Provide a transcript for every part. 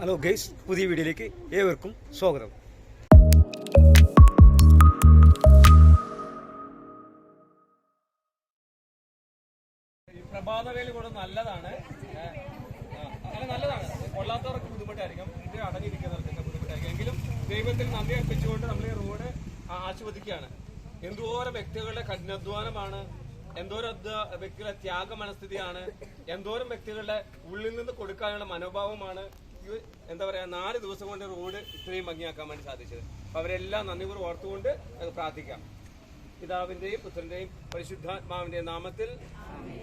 Hello guys പുതിയ വീഡിയോയിലേക്ക് ഏവർക്കും സ്വാഗതം. ഈ പ്രഭാതവേല കൂടെ നല്ലതാണ്. അങ്ങനെ നല്ലതാണ്. കൊള്ളാത്തവർക്ക് ബുദ്ധിമുട്ടായിരിക്കും. ഇത് അടങ്ങിയിരിക്കുന്നവർക്ക് ബുദ്ധിമുട്ടായിരിക്കും. എങ്കിലും ദൈവത്തിൽ നന്ദി അർപ്പിച്ചുകൊണ്ട് നമ്മൾ ഈ റോഡ് ആ- ആസ്വദിക്കുകയാണ് എന്തോരം വ്യക്തികളുടെ കഠിനാധ്വാനമാണ്. എന്തോരം വ്യക്തികളുടെ ത്യാഗ മനസ്ഥിതിയാണ്. എന്തോരം വ്യക്തികളുടെ ഉള്ളിൽ നിന്ന് കൊടുക്കാനുള്ള മനോഭാവമാണ്. എന്താ പറയാ നാല് ദിവസം കൊണ്ട് റോഡ് ഇത്രയും ഭംഗിയാക്കാൻ വേണ്ടി സാധിച്ചത്. അപ്പൊ അവരെല്ലാം നന്ദി കൂടി ഓർത്തുകൊണ്ട് പ്രാർത്ഥിക്കാം. പിതാവിന്റെയും പുത്രന്റെയും പരിശുദ്ധാത്മാവിന്റെയും നാമത്തിൽ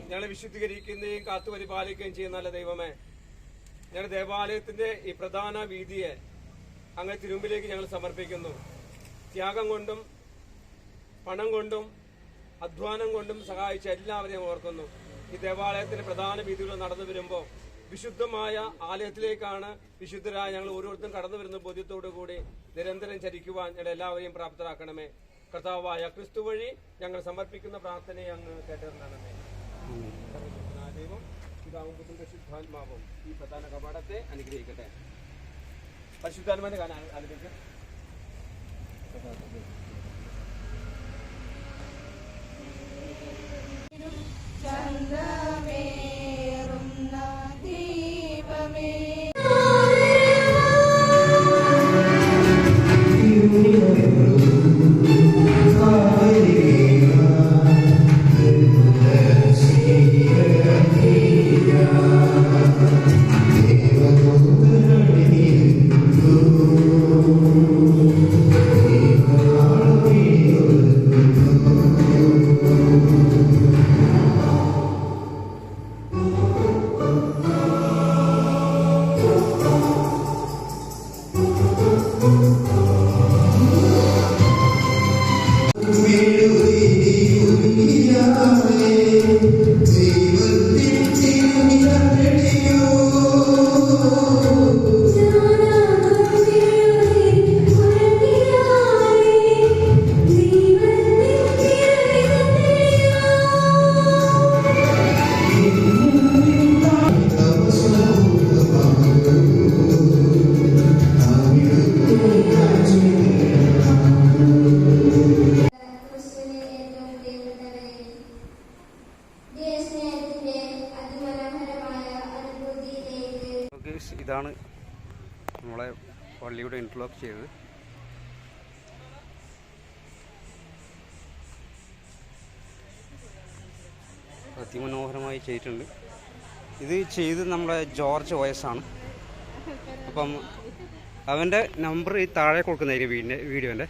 ഞങ്ങളെ വിശുദ്ധീകരിക്കുകയും കാത്തുപരിപാലിക്കുകയും ചെയ്യുന്ന നല്ല ദൈവമേ ഞങ്ങളുടെ ദേവാലയത്തിന്റെ ഈ പ്രധാന വീതിയെ അങ്ങനെ തിരുമ്പിലേക്ക് ഞങ്ങൾ സമർപ്പിക്കുന്നു. ത്യാഗം കൊണ്ടും പണം കൊണ്ടും അധ്വാനം കൊണ്ടും സഹായിച്ച എല്ലാവരെയും ഓർക്കുന്നു. ഈ ദേവാലയത്തിന്റെ പ്രധാന വീതികൾ നടന്നു വരുമ്പോൾ വിശുദ്ധമായ ആലയത്തിലേക്കാണ് വിശുദ്ധരായ ഞങ്ങൾ ഓരോരുത്തരും കടന്നു വരുന്ന ബോധ്യത്തോടു കൂടി നിരന്തരം ചരിക്കുവാൻ ഞങ്ങൾ എല്ലാവരെയും പ്രാപ്തരാക്കണമേ. കർത്താവായ ക്രിസ്തു വഴി ഞങ്ങൾ സമർപ്പിക്കുന്ന പ്രാർത്ഥനയെ അങ്ങ് കേട്ടിരുന്നണമേ ദൈവം പിതാവും പുത്രന്റെ ശുദ്ധാത്മാവും ഈ പ്രധാന കപാടത്തെ അനുഗ്രഹിക്കട്ടെ. പരിശുദ്ധാത്മാവിന്റെ കാലം ഗൈസ് ഇതാണ് നമ്മളെ പള്ളിയുടെ ഇൻട്രോക്ക് ചെയ്തത്. അതിമനോഹരമായി ചെയ്തിട്ടുണ്ട്. ഇത് ചെയ്ത് നമ്മളെ ജോർജ് വയസ്സാണ്. അപ്പം അവന്റെ നമ്പർ ഈ താഴെ കൊടുക്കുന്നതായിരിക്കും വീടിന്റെ വീഡിയോന്റെ.